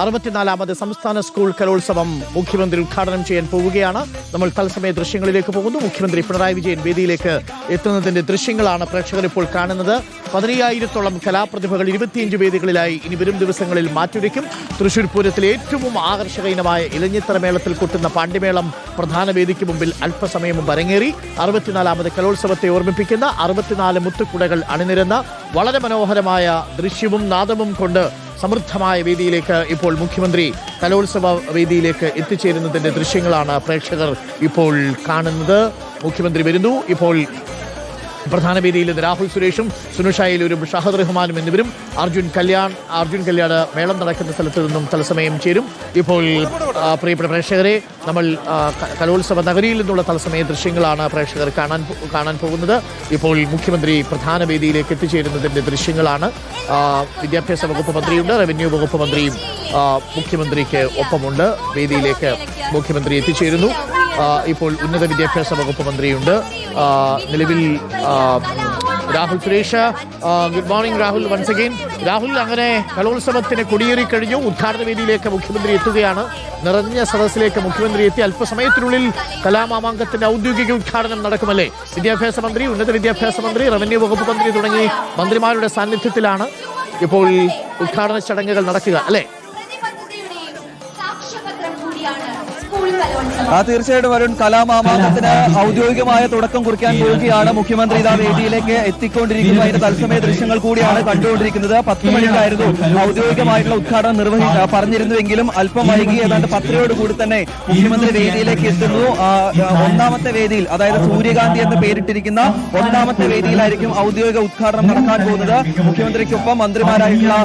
അറുപത്തിനാലാമത് സംസ്ഥാന സ്കൂൾ കലോത്സവം മുഖ്യമന്ത്രി ഉദ്ഘാടനം ചെയ്യാൻ പോവുകയാണ്. നമ്മൾ തത്സമയ ദൃശ്യങ്ങളിലേക്ക് പോകുന്നു. മുഖ്യമന്ത്രി പിണറായി വിജയൻ വേദിയിലേക്ക് എത്തുന്നതിന്റെ ദൃശ്യങ്ങളാണ് പ്രേക്ഷകർ ഇപ്പോൾ കാണുന്നത്. പതിനയ്യായിരത്തോളം കലാപ്രതിഭകൾ ഇരുപത്തിയഞ്ച് വേദികളിലായി ഇനി വരും ദിവസങ്ങളിൽ മാറ്റുരയ്ക്കും തൃശൂർ പൂരത്തിലെ ഏറ്റവും ആകർഷക ഇനമായ ഇലഞ്ഞിത്തറ മേളത്തിൽ കൊട്ടുന്ന പാണ്ഡ്യമേളം പ്രധാന വേദിക്ക് മുമ്പിൽ അല്പസമയം മുമ്പ് അരങ്ങേറി. അറുപത്തിനാലാമത് കലോത്സവത്തെ ഓർമ്മിപ്പിക്കുന്ന അറുപത്തിനാല് മുത്തുക്കുടകൾ അണിനിരന്ന വളരെ മനോഹരമായ ദൃശ്യവും നാദവും കൊണ്ട് സമൃദ്ധമായ വേദിയിലേക്ക് ഇപ്പോൾ മുഖ്യമന്ത്രി കലോത്സവ വേദിയിലേക്ക് എത്തിച്ചേരുന്നതിന്റെ ദൃശ്യങ്ങളാണ് പ്രേക്ഷകർ ഇപ്പോൾ കാണുന്നത്. മുഖ്യമന്ത്രി വരുന്നു. ഇപ്പോൾ പ്രധാന വേദിയിൽ ഇന്ന് രാഹുൽ സുരേഷും സുനുഷായിലൂരും ഷഹദ് റഹ്മാനും എന്നിവരും. അർജുൻ കല്യാൺ അർജുൻ കല്യാൺ മേളം നടക്കുന്ന സ്ഥലത്ത് നിന്നും തത്സമയം ചേരും. ഇപ്പോൾ പ്രിയപ്പെട്ട പ്രേക്ഷകരെ നമ്മൾ കലോത്സവ നഗരിയിൽ നിന്നുള്ള തത്സമയ ദൃശ്യങ്ങളാണ് പ്രേക്ഷകർ കാണാൻ കാണാൻ പോകുന്നത്. ഇപ്പോൾ മുഖ്യമന്ത്രി പ്രധാന വേദിയിലേക്ക് എത്തിച്ചേരുന്നതിന്റെ ദൃശ്യങ്ങളാണ്. വിദ്യാഭ്യാസ വകുപ്പ് മന്ത്രിയുണ്ട് റവന്യൂ വകുപ്പ് മന്ത്രിയും മുഖ്യമന്ത്രിക്ക് ഒപ്പമുണ്ട്. വേദിയിലേക്ക് മുഖ്യമന്ത്രി എത്തിച്ചേരുന്നു. ഇപ്പോൾ ഉന്നത വിദ്യാഭ്യാസ വകുപ്പ് മന്ത്രിയുണ്ട്. നിലവിൽ Rahul Suresh. Good morning Rahul once again Rahul അങ്ങനെ കലോത്സവത്തിന് കൊടിയേറി കഴിഞ്ഞു. ഉദ്ഘാടന വേദിയിലേക്ക് മുഖ്യമന്ത്രി എത്തുകയാണ്. നിറഞ്ഞ സദസ്സിലേക്ക് മുഖ്യമന്ത്രി എത്തി. അല്പസമയത്തിനുള്ളിൽ കലാമാമാങ്കത്തിന്റെ ഔദ്യോഗിക ഉദ്ഘാടനം നടക്കുമല്ലേ? വിദ്യാഭ്യാസ മന്ത്രി ഉന്നത വിദ്യാഭ്യാസ മന്ത്രി റവന്യൂ വകുപ്പ് മന്ത്രി തുടങ്ങി മന്ത്രിമാരുടെ സാന്നിധ്യത്തിലാണ് ഇപ്പോൾ ഉദ്ഘാടന ചടങ്ങുകൾ നടക്കുക അല്ലേ? ആ തീർച്ചയായിട്ടും വരുൺ കലാമാമാസത്തിന് ഔദ്യോഗികമായ തുടക്കം കുറിക്കാൻ പോവുകയാണ്. മുഖ്യമന്ത്രി ഇതാ വേദിയിലേക്ക് എത്തിക്കൊണ്ടിരിക്കുന്നു. അതിന്റെ തത്സമയ ദൃശ്യങ്ങൾ കൂടിയാണ് കണ്ടുകൊണ്ടിരിക്കുന്നത്. പത്ത് മണിക്കായിരുന്നു ഔദ്യോഗികമായിട്ടുള്ള ഉദ്ഘാടനം നിർവഹി പറഞ്ഞിരുന്നുവെങ്കിലും അല്പം വൈകി. ഏതാണ്ട് പത്രയോട് കൂടി തന്നെ മുഖ്യമന്ത്രി വേദിയിലേക്ക് എത്തുന്നു. ഒന്നാമത്തെ വേദിയിൽ അതായത് സൂര്യകാന്തി എന്ന് പേരിട്ടിരിക്കുന്ന ഒന്നാമത്തെ വേദിയിലായിരിക്കും ഔദ്യോഗിക ഉദ്ഘാടനം നടക്കാൻ പോകുന്നത്. മുഖ്യമന്ത്രിക്കൊപ്പം മന്ത്രിമാരായിട്ടുള്ള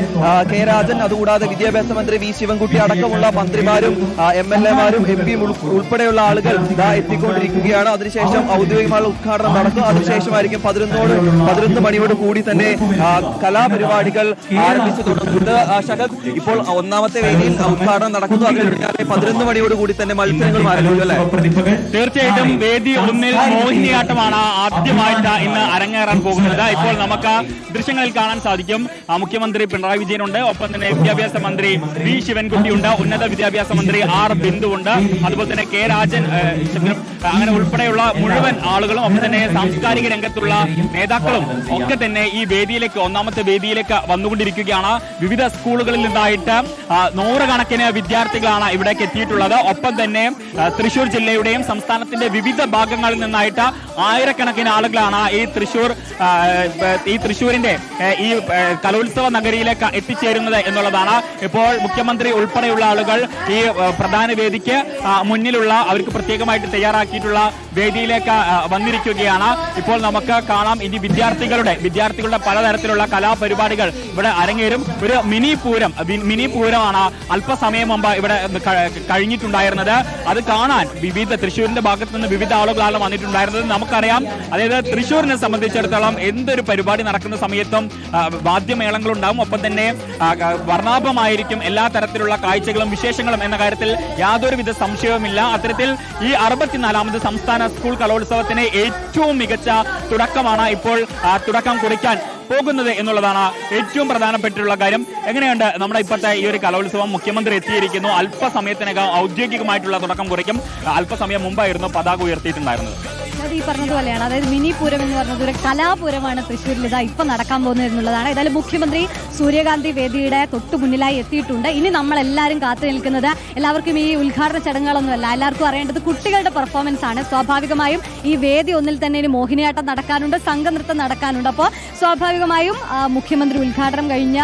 കെ രാജൻ അതുകൂടാതെ വിദ്യാഭ്യാസ മന്ത്രി വി ശിവൻകുട്ടി അടക്കമുള്ള മന്ത്രിമാരും എം എൽ എമാരും എം പിയും ഉൾപ്പെടെയുള്ള ആളുകൾ ഇതാ എത്തിക്കൊണ്ടിരിക്കുകയാണ്. അതിനുശേഷം ഔദ്യോഗികമായ ഉദ്ഘാടനം നടക്കും. അതിനുശേഷമായിരിക്കും പതിനൊന്നോട് പതിനൊന്ന് മണിയോട് കൂടി തന്നെ കലാപരിപാടികൾ ആരംഭിച്ചു തുടങ്ങുന്നത് ആ, ശരത് ഇപ്പോൾ ഒന്നാമത്തെ വേദിയിൽ ഉദ്ഘാടനം നടക്കുന്നു. അതിന് പിന്നാലെ പതിനൊന്ന് മണിയോട് കൂടി തന്നെ മത്സരങ്ങൾ ആരംഭിക്കും അല്ലേ? തീർച്ചയായിട്ടും വേദി ഒന്നിൽ മോഹിനിയാട്ടമാണ് ആദ്യമായിട്ട് ഇന്ന് അരങ്ങേറാൻ പോകുന്നത്. ഇപ്പോൾ നമുക്ക് ദൃശ്യങ്ങളിൽ കാണാൻ സാധിക്കും. മുഖ്യമന്ത്രി പിണറായി വിജയനുണ്ട്. ഒപ്പം തന്നെ വിദ്യാഭ്യാസ മന്ത്രി വി. ശിവൻകുട്ടിയുണ്ട്. ഉന്നത വിദ്യാഭ്യാസ മന്ത്രി ആർ ബിന്ദുവുണ്ട്. അതുപോലെ തന്നെ കെ രാജൻ അങ്ങനെ ഉൾപ്പെടെയുള്ള മുഴുവൻ ആളുകളും ഒപ്പം തന്നെ സാംസ്കാരിക രംഗത്തുള്ള നേതാക്കളും ഒക്കെ തന്നെ ഈ വേദിയിലേക്ക് ഒന്നാമത്തെ വേദിയിലേക്ക് വന്നുകൊണ്ടിരിക്കുകയാണ്. വിവിധ സ്കൂളുകളിൽ നിന്നായിട്ട് നൂറുകണക്കിന് വിദ്യാർത്ഥികളാണ് ഇവിടേക്ക് എത്തിയിട്ടുള്ളത്. ഒപ്പം തന്നെ തൃശൂർ ജില്ലയുടെയും സംസ്ഥാനത്തിന്റെ വിവിധ ഭാഗങ്ങളിൽ നിന്നായിട്ട് ആയിരക്കണക്കിന് ആളുകളാണ് ഈ തൃശൂർ ഈ തൃശൂരിന്റെ ഈ കലോത്സവ നഗരിയിലേക്ക് എത്തിച്ചേരുന്നത് എന്നുള്ളതാണ്. ഇപ്പോൾ മുഖ്യമന്ത്രി ഉൾപ്പെടെയുള്ള ആളുകൾ ഈ പ്രധാന വേദിക്ക് മുന്നിലുള്ള അവർക്ക് പ്രത്യേകമായിട്ട് തയ്യാറാക്കിയിട്ടുള്ള വേദിയിലേക്ക് വന്നിരിക്കുകയാണ്. ഇപ്പോൾ നമുക്ക് കാണാം ഇനി വിദ്യാർത്ഥികളുടെ വിദ്യാർത്ഥികളുടെ പലതരത്തിലുള്ള കലാപരിപാടികൾ ഇവിടെ അരങ്ങേറും. ഒരു മിനി പൂരം മിനി പൂരമാണ് അല്പസമയം മുമ്പ് ഇവിടെ കഴിഞ്ഞിട്ടുണ്ടായിരുന്നത്. അത് കാണാൻ വിവിധ തൃശ്ശൂരിന്റെ ഭാഗത്ത് നിന്ന് വിവിധ ആളുകളാണ് വന്നിട്ടുണ്ടായിരുന്നത്. നമുക്കറിയാം അതായത് തൃശ്ശൂരിനെ സംബന്ധിച്ചിടത്തോളം എന്തൊരു പരിപാടി നടക്കുന്ന സമയത്തും വാദ്യമേളങ്ങളുണ്ടാവും. ഒപ്പം തന്നെ വർണാഭമായിരിക്കും എല്ലാ തരത്തിലുള്ള കാഴ്ചകളും വിശേഷങ്ങളും എന്ന കാര്യത്തിൽ യാതൊരുവിധ സംശയവുമില്ല. അത്തരത്തിൽ ഈ അറുപത്തിനാലാമത് സംസ്ഥാന സ്കൂൾ കലോത്സവത്തിന് ഏറ്റവും മികച്ച തുടക്കമാണ് ഇപ്പോൾ തുടക്കം കുറിക്കാൻ പോകുന്നത് എന്നുള്ളതാണ് ഏറ്റവും പ്രധാനപ്പെട്ടിട്ടുള്ള കാര്യം. എങ്ങനെയുണ്ട് നമ്മുടെ ഇപ്പോഴത്തെ ഈ ഒരു കലോത്സവം? മുഖ്യമന്ത്രി എത്തിയിരിക്കുന്നു. അല്പസമയത്തിനകം ഔദ്യോഗികമായിട്ടുള്ള തുടക്കം കുറിക്കും. അല്പസമയം മുമ്പായിരുന്നു പതാക ഉയർത്തിയിട്ടുണ്ടായിരുന്നത്. അത് ഈ പറഞ്ഞതുപോലെയാണ്. അതായത് മിനി പൂരം എന്ന് പറഞ്ഞത് ഒരു കലാപൂരമാണ് തൃശ്ശൂരിൽ ഇതാ ഇപ്പൊ നടക്കാൻ പോകുന്നത് എന്നുള്ളതാണ്. ഏതായാലും മുഖ്യമന്ത്രി സൂര്യകാന്തി വേദിയുടെ തൊട്ടു മുന്നിലായി എത്തിയിട്ടുണ്ട്. ഇനി നമ്മൾ എല്ലാവരും കാത്തു നിൽക്കുന്നത് എല്ലാവർക്കും ഈ ഉദ്ഘാടന ചടങ്ങുകളൊന്നുമല്ല. എല്ലാവർക്കും അറിയേണ്ടത് കുട്ടികളുടെ പെർഫോമൻസ് ആണ്. സ്വാഭാവികമായും ഈ വേദി ഒന്നിൽ തന്നെ ഇനി മോഹിനിയാട്ടം നടക്കാനുണ്ട് സംഘനൃത്തം നടക്കാനുണ്ട്. അപ്പോൾ സ്വാഭാവികമായും മുഖ്യമന്ത്രി ഉദ്ഘാടനം കഴിഞ്ഞ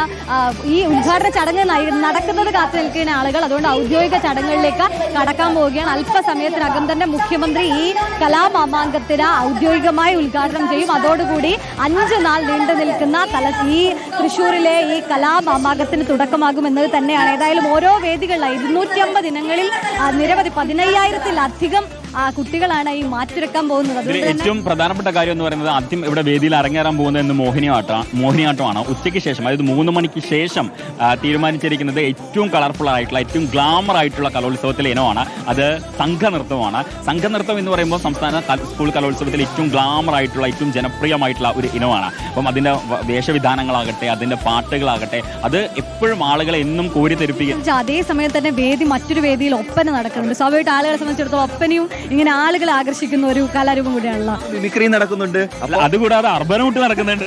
ഈ ഉദ്ഘാടന ചടങ്ങ് നടക്കുന്നത് കാത്തു നിൽക്കുന്ന ആളുകൾ. അതുകൊണ്ട് ഔദ്യോഗിക ചടങ്ങുകളിലേക്ക് കടക്കാൻ പോവുകയാണ്. അല്പസമയത്തിനകം തന്നെ മുഖ്യമന്ത്രി ഈ കലാമാമാങ്കത്തിന് ഔദ്യോഗികമായി ഉദ്ഘാടനം ചെയ്യും. അതോടുകൂടി അഞ്ച് നാൾ നീണ്ടു നിൽക്കുന്ന തല ഈ തൃശ്ശൂരിലെ ഈ കലാമാമാങ്കത്തിന് തുടക്കമാകുമെന്നത് തന്നെയാണ്. ഏതായാലും ഓരോ വേദികളിലായി ഇരുന്നൂറ്റി അമ്പത് ഇനങ്ങളിൽ നിരവധി പതിനയ്യായിരത്തിലധികം കുട്ടികളാണ് ഈ മാറ്റിരക്കാൻ പോകുന്നത്. ഇതിൽ ഏറ്റവും പ്രധാനപ്പെട്ട കാര്യം എന്ന് പറയുന്നത് ആദ്യം ഇവിടെ വേദിയിൽ അരങ്ങേറാൻ പോകുന്നത് എന്ന് മോഹിനിയാട്ടം മോഹിനിയാട്ടമാണ്. ഉച്ചയ്ക്ക് ശേഷം അതായത് മൂന്ന് മണിക്ക് ശേഷം തീരുമാനിച്ചിരിക്കുന്നത് ഏറ്റവും കളർഫുൾ ആയിട്ടുള്ള ഏറ്റവും ഗ്ലാമർ ആയിട്ടുള്ള കലോത്സവത്തിലെ ഇനമാണ്. അത് സംഘനൃത്തമാണ്. സംഘനൃത്തം എന്ന് പറയുമ്പോൾ സംസ്ഥാന സ്കൂൾ കലോത്സവത്തിൽ ഏറ്റവും ഗ്ലാമർ ആയിട്ടുള്ള ഏറ്റവും ജനപ്രിയമായിട്ടുള്ള ഒരു ഇനമാണ്. അപ്പം അതിന്റെ വേഷവിധാനങ്ങളാകട്ടെ അതിന്റെ പാട്ടുകളാകട്ടെ അത് എപ്പോഴും ആളുകളെ എന്നും കോരിത്തെരിപ്പിക്കുക പക്ഷെ അതേ സമയം തന്നെ വേദി മറ്റൊരു വേദിയിൽ ഒപ്പന നടക്കുന്നുണ്ട്. സ്വാഭാവികമായിട്ട് ആളുകളെ സംബന്ധിച്ചിടത്തോളം ഒപ്പനയും ഇങ്ങനെ ആളുകളെ ആകർഷിക്കുന്ന ഒരു കലാരൂപം കൂടിയാണല്ലോ. മിമിക്രി നടക്കുന്നുണ്ട്. അതുകൂടാതെ അർബനൂട്ട് നടക്കുന്നുണ്ട്.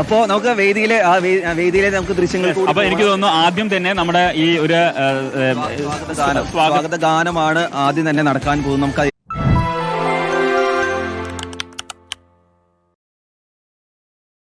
അപ്പോ നമുക്ക് വേദിയിലെ ആ വേദിയിലെ നമുക്ക് ദൃശ്യങ്ങൾ അപ്പൊ എനിക്ക് തോന്നുന്നു ആദ്യം തന്നെ നമ്മുടെ ഈ ഒരു സ്വാഗത ഗാനമാണ് ആദ്യം തന്നെ നടക്കാൻ പോകുന്നത്. നമുക്ക്